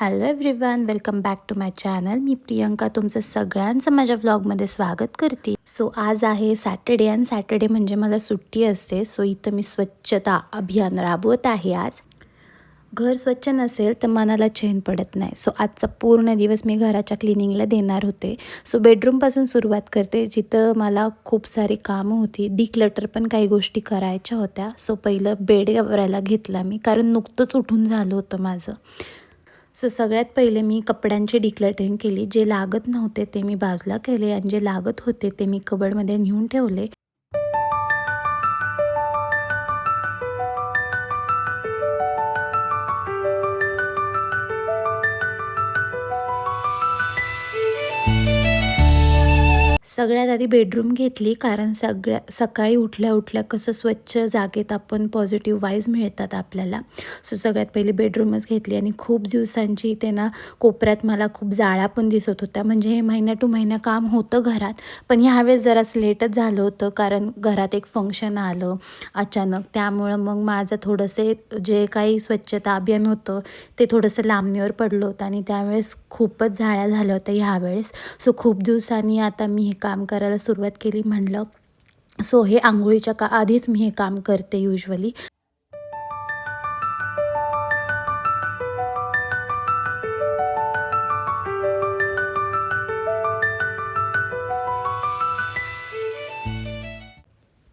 Hello everyone welcome back to my channel मी प्रियंका तुमचं सगळ्यांचं माझ्या व्लॉगमध्ये स्वागत करते. सो आज आहे सॅटर्डे आणि सॅटर्डे म्हणजे मला सुट्टी असते. सो इथं मी स्वच्छता अभियान राबवत आहे आज. घर स्वच्छ नसेल तर मनाला चैन पडत नाही. सो आजचा पूर्ण दिवस मी घराच्या क्लिनिंगला देणार होते. सो बेडरूमपासून सुरुवात करते जिथं मला खूप सारी कामं होती. डिक्लटर पण काही गोष्टी करायच्या होत्या. सो पहिलं बेड आवरायला घेतला मी कारण नुकतंच उठून झालं होतं माझं. सो सगळ्यात पहिले मी कपड्यांची डिक्लटरिंग केली. जे लागत नव्हते ते मी बाजूला केले आणि जे लागत होते ते मी कबडमध्ये नेऊन ठेवले. सगळ्यात आधी बेडरूम घेतली कारण सगळ्या सकाळी उठल्या उठल्या कसं स्वच्छ जागेत आपण पॉझिटिव्ह वाईज मिळतात आपल्याला. सो सगळ्यात पहिली बेडरूमच घेतली आणि खूप दिवसांची इथे ना कोपऱ्यात मला खूप जाळ्या पण दिसत होत्या. म्हणजे हे महिन्या टू महिना काम होतं घरात पण ह्यावेळेस जरासं लेटच झालं होतं कारण घरात एक फंक्शन आलं अचानक. त्यामुळं मग माझं थोडंसे जे काही स्वच्छता अभियान होतं ते थोडंसं लांबणीवर पडलं होतं आणि त्यावेळेस खूपच झाळ्या झाल्या होत्या ह्यावेळेस. सो खूप दिवसांनी आता मी हे काम करायला सुरुवात केली म्हणलं. सो हे आंघोळीच्या का आधीच मी हे काम करते युजली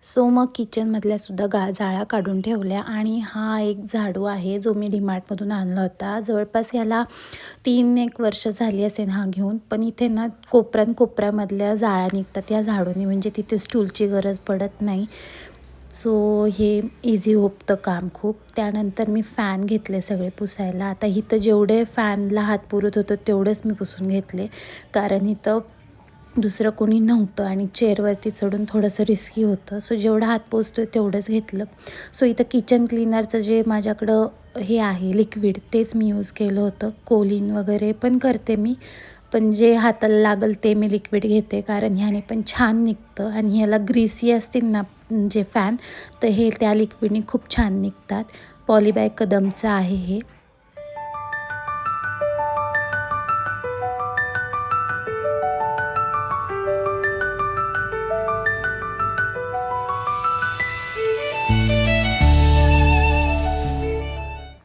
सो मग किचनमधल्या सुद्धा गा जाळ्या काढून ठेवल्या आणि हा एक झाडू आहे जो मी डीमार्टमधून आणला होता. जवळपास याला तीन एक वर्ष झाली असेल हा घेऊन पण इथे ना कोपऱ्यान कोपऱ्यामधल्या जाळ्या निघतात या झाडूने म्हणजे तिथे स्टूलची गरज पडत नाही. सो हे इझी होतं काम खूप. त्यानंतर मी फॅन घेतले सगळे पुसायला. आता इथं जेवढे फॅनला हात पुरत होतं तेवढंच मी पुसून घेतले. कारण इथं दुसरं कोणी नव्हतं आणि चेअरवरती चढून थोडंसं रिस्की होतं. सो जेवढा हात पोचतो आहे तेवढंच घेतलं. सो इथं किचन क्लिनरचं जे माझ्याकडं हे आहे लिक्विड तेच मी यूज केलं होतं. कोलिन वगैरे पण करते मी. पण जे हाताला लागल ते मी लिक्विड घेते कारण ह्याने पण छान निघतं. आणि ह्याला ग्रीसी असतील ना जे फॅन तर हे त्या लिक्विडने खूप छान निघतात. पॉलीबॅग कदमचं आहे हे.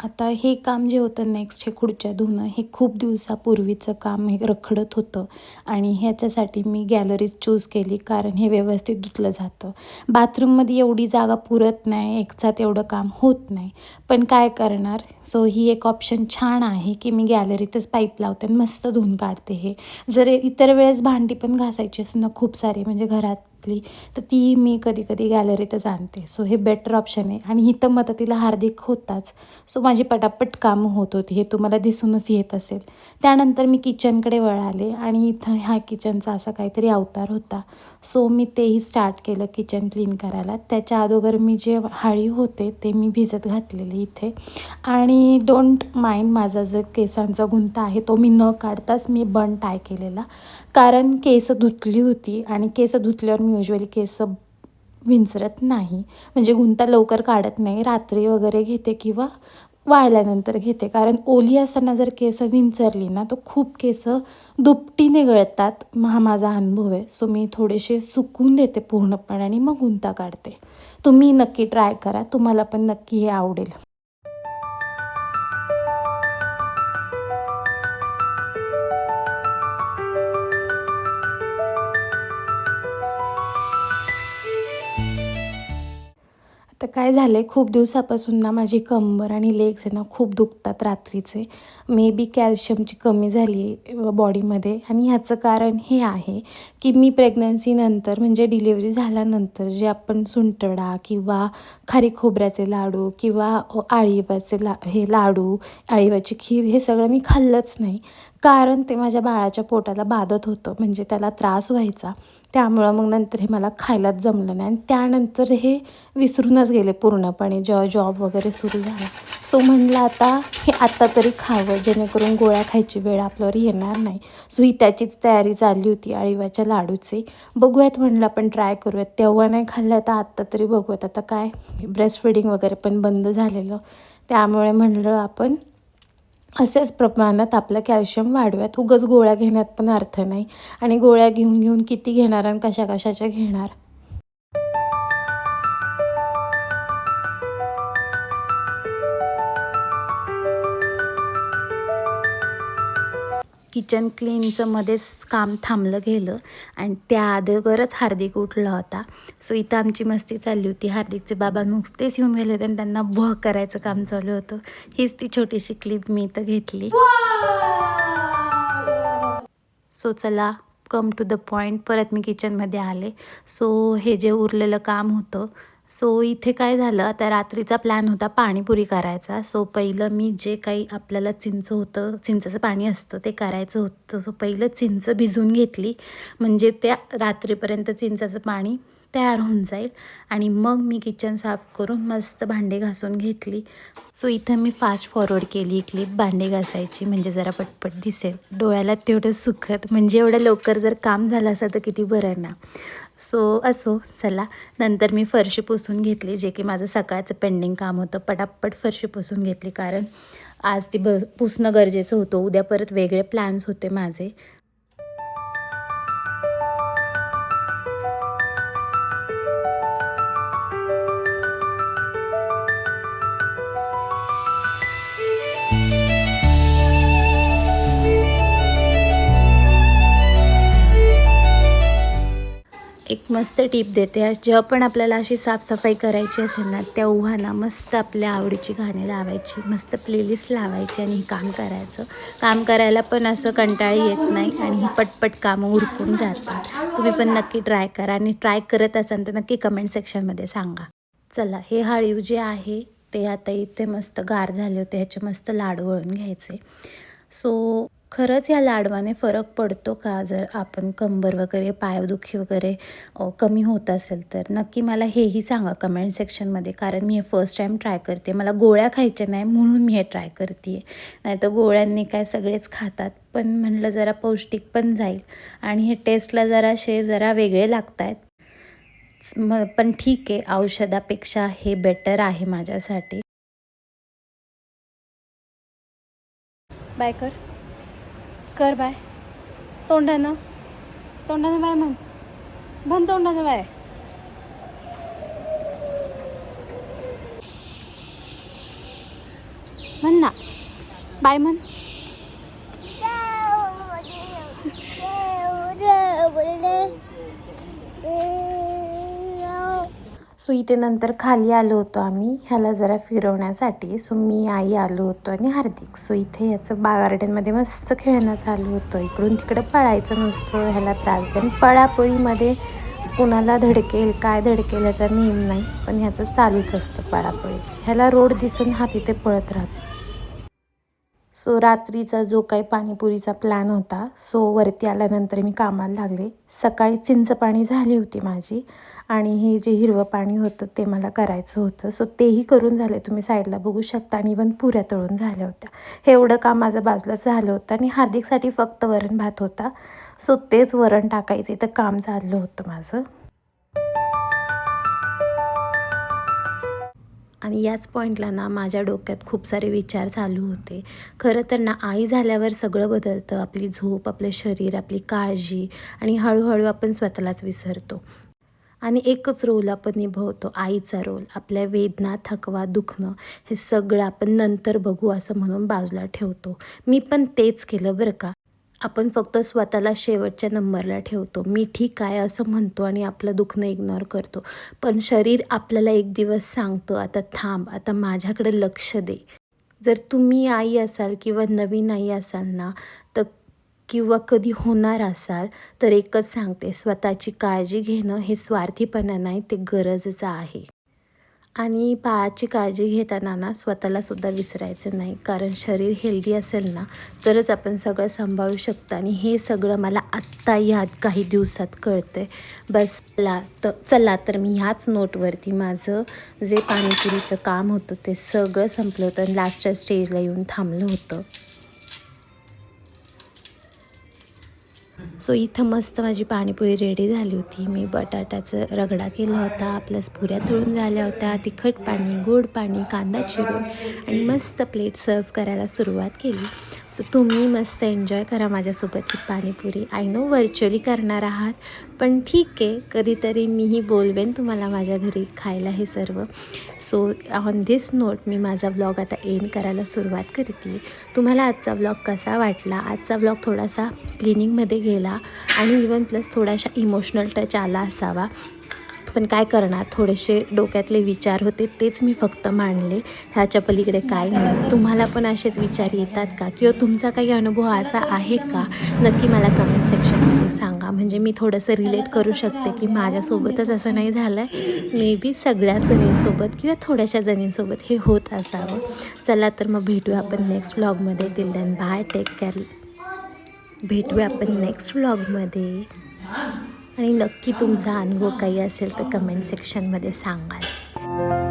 आता हे काम जे होतं नेक्स्ट हे खुर्च्या धुणं हे खूप दिवसापूर्वीचं काम हे रखडत होतं. आणि ह्याच्यासाठी मी गॅलरीज चूज केली कारण हे व्यवस्थित धुतलं जातं. बाथरूममध्ये एवढी जागा पुरत नाही एकसाथ एवढं काम होत नाही. पण काय करणार? सो ही एक ऑप्शन छान आहे की मी गॅलरीतच पाईप लावते आणि मस्त धुवून काढते हे. जर इतर वेळेस भांडी पण घासायची असं ना खूप सारी म्हणजे घरात तर ती मी कधी कधी गॅलरीतच आणते सो हे बेटर ऑप्शन आहे. आणि इथं मदतीला हार्दिक होताच. सो माझी पटापट कामं होत होती. हे तुम्हाला दिसूनच येत असेल. त्यानंतर मी किचनकडे वळाले आणि इथं ह्या किचनचा असा काहीतरी अवतार होता. सो मी तेही स्टार्ट केलं किचन क्लीन करायला. त्याच्या अगोदर मी जे हाळी होते ते मी भिजत घातलेले इथे. आणि डोंट माइंड माझा जो केसांचा गुंता आहे तो मी न काढताच मी बन टाय केलेला. कारण केस धुतली होती आणि केस धुतल्यावर मी युजली केस विंचरत नाही. म्हणजे गुंता लवकर काढत नाही. रात्री वगैरे घेते किंवा वाळल्यानंतर घेते. कारण ओली असताना जर केस विंचरली ना तर खूप केस दुपटीने गळतात. हा माझा अनुभव आहे. सो मी थोडेसे सुकून देते पूर्णपणे आणि मग गुंता काढते. तुम्ही नक्की ट्राय करा. तुम्हाला पण नक्की हे आवडेल. काय झालं आहे खूप दिवसापासून ना माझी कंबर आणि लेग्स आहे ना खूप दुखतात रात्रीचे. मे बी कॅल्शियमची कमी झाली आहे बॉडीमध्ये आणि ह्याचं कारण हे आहे की मी प्रेग्नन्सीनंतर म्हणजे डिलिव्हरी झाल्यानंतर जे आपण सुंटडा किंवा खारी खोबऱ्याचे लाडू किंवा आळीवाचे ला हे लाडू आळीवाची खीर हे सगळं मी खाल्लंच नाही. कारण ते माझ्या बाळाच्या पोटाला बाधत होतं म्हणजे त्याला त्रास व्हायचा. त्यामुळं मग नंतर हे मला खायलाच जमलं नाही. आणि त्यानंतर हे विसरूनच गेले पूर्णपणे. जेव्हा जॉब वगैरे सुरू झाला. सो म्हणलं आता हे आत्ता तरी खावं जेणेकरून गोळ्या खायची वेळ आपल्यावर येणार नाही. सो ही त्याचीच तयारी चालली होती अळीवाच्या लाडूची. बघूयात म्हणलं आपण ट्राय करूयात. तेव्हा नाही खाल्लं तर आत्ता तरी बघूयात. आता काय ब्रेस्ट फिडिंग वगैरे पण बंद झालेलं. त्यामुळे म्हणलं आपण असेच प्रमाणात आपलं कॅल्शियम वाढव्यात. उगच गोळ्या घेण्यात पण अर्थ नाही. आणि गोळ्या घेऊन घेऊन किती घेणार आणि कशा कशाच्या घेणार? किचन क्लीनचं मध्येच काम थांबलं गेलं. आणि त्या अगोदरच हार्दिक उठला होता. सो इथं आमची मस्ती चालली होती. हार्दिकचे बाबा नुकतेच येऊन गेले होते आणि त्यांना भोग करायचं काम चालू होतं. हीच ती छोटीशी क्लिप मी इथं घेतली. सो चला कम टू द पॉईंट परत मी किचनमध्ये आले. सो हे जे उरलेलं काम होतं सो इथे काय झालं आता रात्रीचा प्लॅन होता पाणीपुरी करायचा. सो पहिलं मी जे काही आपल्याला चिंच होतं चिंचाचं पाणी असतं ते करायचं होतं. सो पहिलं चिंच भिजून घेतली. म्हणजे त्या रात्रीपर्यंत चिंचाचं पाणी तयार होऊन जाईल. आणि मग मी किचन साफ करून मस्त भांडे घासून घेतली. सो इथं मी फास्ट फॉरवर्ड केली क्लिप भांडे घासायची म्हणजे जरा पटपट दिसेल. डोळ्याला तेवढं सुखत म्हणजे एवढं लवकर जर काम झालं असं तर किती बरं ना. सो असो चला. नंतर मी फरशी पुसून घेतली जे की माझं सकाळचं पेंडिंग काम होतं. पटापट फरशी पुसून घेतली कारण आज ती ब पुसणं गरजेचं होतं. उद्या परत वेगळे प्लॅन्स होते माझे. एक मस्त टीप देते. जेव्हा पण आपल्याला अशी साफसफाई करायची असेल ना तेव्हा ना मस्त आपल्या आवडीची गाणी लावायची मस्त प्लेलिस्ट लावायची आणि काम करायचं. काम करायला पण असं कंटाळी येत नाही आणि ही पटपट कामं उरकून जातात. तुम्ही पण नक्की ट्राय करा आणि ट्राय करत असाल तर नक्की कमेंट सेक्शनमध्ये सांगा. चला हे हळीव जे आहे ते आता इथे मस्त गार झाले होते ह्याचे मस्त लाडू वळून घ्यायचे. सो खरंच या लाडवाने फरक पडतो का? जर आपण कंबर वगैरे पायदुखी वगैरे कमी होत असेल तर? नक्की मला हेही सांगा कमेंट सेक्शनमध्ये कारण मी हे फर्स्ट टाईम ट्राय करते. मला गोळ्या खायच्या नाही म्हणून मी हे ट्राय करते आहे नाही तर गोळ्यांनी काय सगळेच खातात. पण म्हणलं जरा पौष्टिक पण जाईल. आणि हे टेस्टला जराशे जरा वेगळे लागत आहेत मग पण ठीक आहे. औषधापेक्षा हे बेटर आहे माझ्यासाठी. बाय कर कर बाय. तोंडानं. तोंडानं बाय म्हण. म्हण तोंडानं बाय. म्हण ना. बाय म्हण. सो इथे नंतर खाली आलो होतो आम्ही ह्याला जरा फिरवण्यासाठी. सो मी आई आलो होतो आणि हार्दिक. सो इथे याचं बा गार्डनमध्ये मस्त खेळणं चालू होतं. इकडून तिकडं पळायचं नुसतं ह्याला त्रास देऊन पळापळीमध्ये कुणाला धडकेल काय धडकेल याचा नेम नाही पण ह्याचं चालूच असतं पळापळी. ह्याला रोड दिसून हा तिथे पळत राहतो. सो रात्रीचा जो काही पाणीपुरीचा प्लॅन होता सो वरती आल्यानंतर मी कामाला लागले. सकाळी चिंच पाणी झाली होती माझी आणि हे जे हिरवं पाणी होतं ते मला करायचं होतं. सो तेही करून झाले. तुम्ही साईडला बघू शकता आणि इवन पुऱ्या तळून झाल्या होत्या. हे एवढं काम माझं बाजूला झालं होतं आणि हार्दिकसाठी फक्त वरण भात होता. सो तेच वरण टाकायचे. तर काम चाललं होतं माझं. आणि याच पॉईंटला ना माझ्या डोक्यात खूप सारे विचार चालू होते. खरं तर ना आई झाल्यावर सगळं बदलतं. आपली झोप आपलं शरीर आपली काळजी आणि हळूहळू आपण स्वतःलाच विसरतो. आणि एकच रोल आपण निभवतो आईचा रोल. आपल्या वेदना थकवा दुखणं हे सगळं आपण नंतर बघू असं म्हणून बाजूला ठेवतो. मी पण तेच केलं बरं का. आपण फक्त स्वतःला शेवटच्या नंबरला ठेवतो. मी ठीक आहे असं म्हणतो आणि आपलं दुखणं इग्नोर करतो. पण शरीर आपल्याला एक दिवस सांगतो आता थांब आता माझ्याकडे लक्ष दे. जर तुम्ही आई असाल किंवा नवीन आई असाल ना तर किंवा कधी होणार असाल तर एकच सांगते स्वतःची काळजी घेणं हे स्वार्थीपणा नाही ते गरजेचं आहे. आणि बाळाची काळजी घेताना ना स्वतःलासुद्धा विसरायचं नाही. कारण शरीर हेल्दी असेल ना तरच आपण सगळं सांभाळू शकतो. आणि हे सगळं मला आत्ता यात काही दिवसात कळतं आहे बस चला तर चला तर मी ह्याच नोटवरती माझं जे पाणीपुरीचं काम होतं ते सगळं संपलं होतं. आणि लास्टच्या स्टेजला येऊन थांबलं होतं. सो इथं मस्त माझी पाणीपुरी रेडी झाली होती. मी बटाट्याचं रगडा केला होता प्लस पुऱ्या तळून झाल्या होत्या तिखट पाणी गोड पाणी कांदा चिरून आणि मस्त प्लेट सर्व करायला सुरुवात केली. सो तुम्ही मस्त एन्जॉय करा माझ्यासोबत ही पाणीपुरी. आय नो व्हर्च्युअली करणार आहात. पण ठीक आहे कधीतरी मीही बोलवेन तुम्हाला माझ्या घरी खायला हे सर्व. सो ऑन दिस नोट मी माझा ब्लॉग आता एंड करायला सुरुवात करते. तुम्हाला आजचा ब्लॉग कसा वाटला? आजचा ब्लॉग थोडासा क्लिनिंगमध्ये गेला आणि इवन प्लस थोडासा इमोशनल टच आला असावा. पण काय करणार? थोडेसे डोक्यातले विचार होते तेच मी फक्त मांडले. ह्याच्या पलीकडे काय नाही. तुम्हाला पण असेच विचार येतात का? किंवा तुमचा काही अनुभव असा आहे का? नक्की मला कमेंट सेक्शनमध्ये सांगा. म्हणजे मी थोडंसं रिलेट करू शकते की माझ्यासोबतच असं नाही झालं आहे मे बी सगळ्याच जणींसोबत किंवा थोड्याशा जणींसोबत हे होत असावं. चला तर मग भेटूया आपण नेक्स्ट व्लॉगमध्ये दिल दॅन बाय टेक केअर भेटूया आपण नेक्स्ट व्लॉगमध्ये आणि नक्की तुमचा अनुभव काही असेल तर कमेंट सेक्शनमध्ये सांगाल.